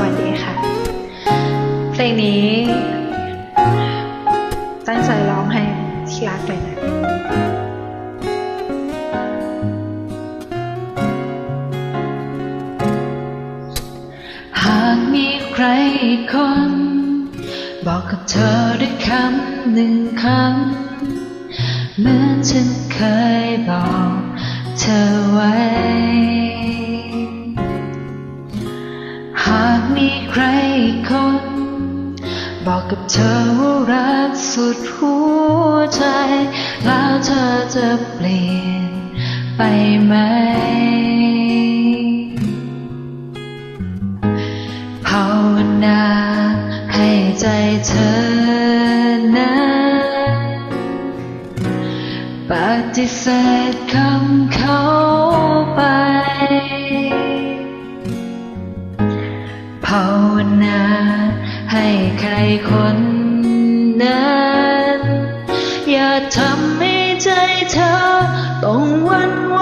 วัสดีค่ะ เพลงนี้ ตั้งใจร้องให้ที่รักเลยนะหากมีใครคน บอกกับเธอด้วยคำหนึ่งคำเหมือนฉันเคยบอกเธอไว้ ใครอีกคน บอกกับเธอว่ารักสุดหัวใจ แล้วเธอจะเปลี่ยนไปไหม ภาวนาให้ใจเธอนั้นปฏิเสธคำเขาไป ภาวนา ให้ใครคนนั้น อย่าทำให้ใจเธอต้องวันไหว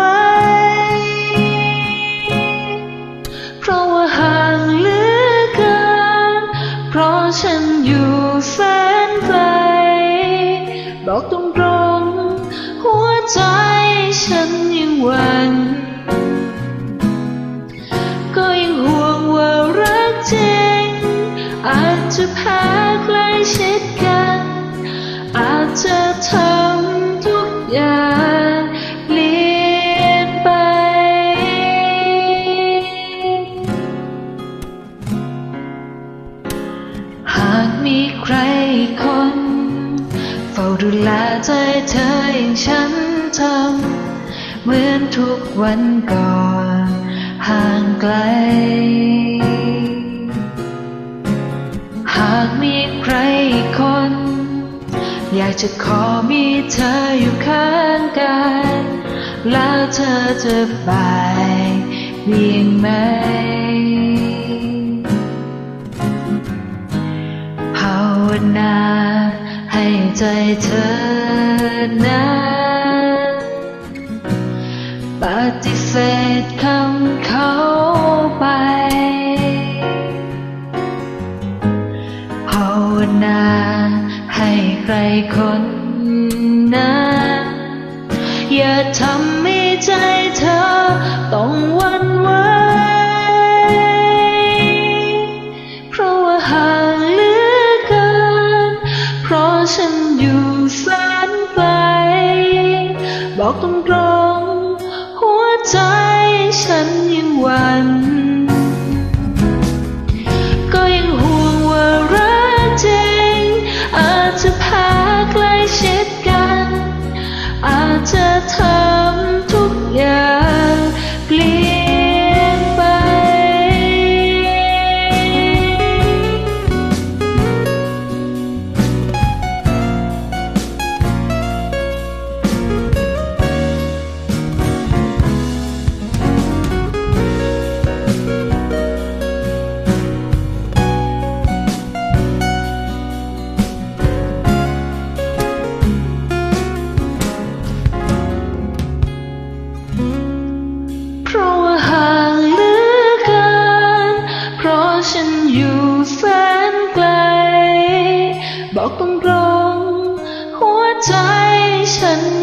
เพราะว่าห่างเหลือเกิน เพราะฉันอยู่แสนไกลบอกตรงตรงๆหัวใจฉันยังหวั่น จะแพ้ใกล้ชิดกัน อาจจะทำทุกอย่างเปลี่ยนไป หากมีใครคน เฝ้าดูแลใจเธออย่างฉันทำเหมือนทุกวันก่อน ห่างไกลากจะขอมีเธออยู่ข้างกายแล้วเธอจะไปเียงไหม ภาวนาให้ใจเธอนั้นปฏิเสธคำเขาไป ให้ใครคนนั้นอย่าทำให้ใจเธอต้องวันไหวเพราะว่าห่างเหลือเกิน เพราะฉันอยู่แสนไกลบอกตรงตรงๆหัวใจฉันยังหวั่น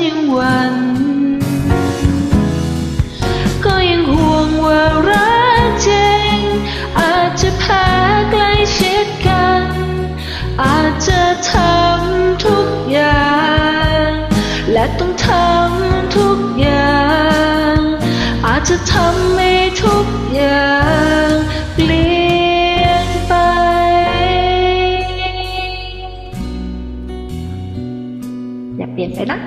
ยังหวั่นก็ยังห่วงว่ารักจริงอาจจะแพ้ใกล้ชิดกัน อาจจะทำทุกอย่าง และต้องทำทุกอย่าง อาจจะทำให้ทุกอย่างเปลี่ยนไปย่าเปลี่ยนไปนะ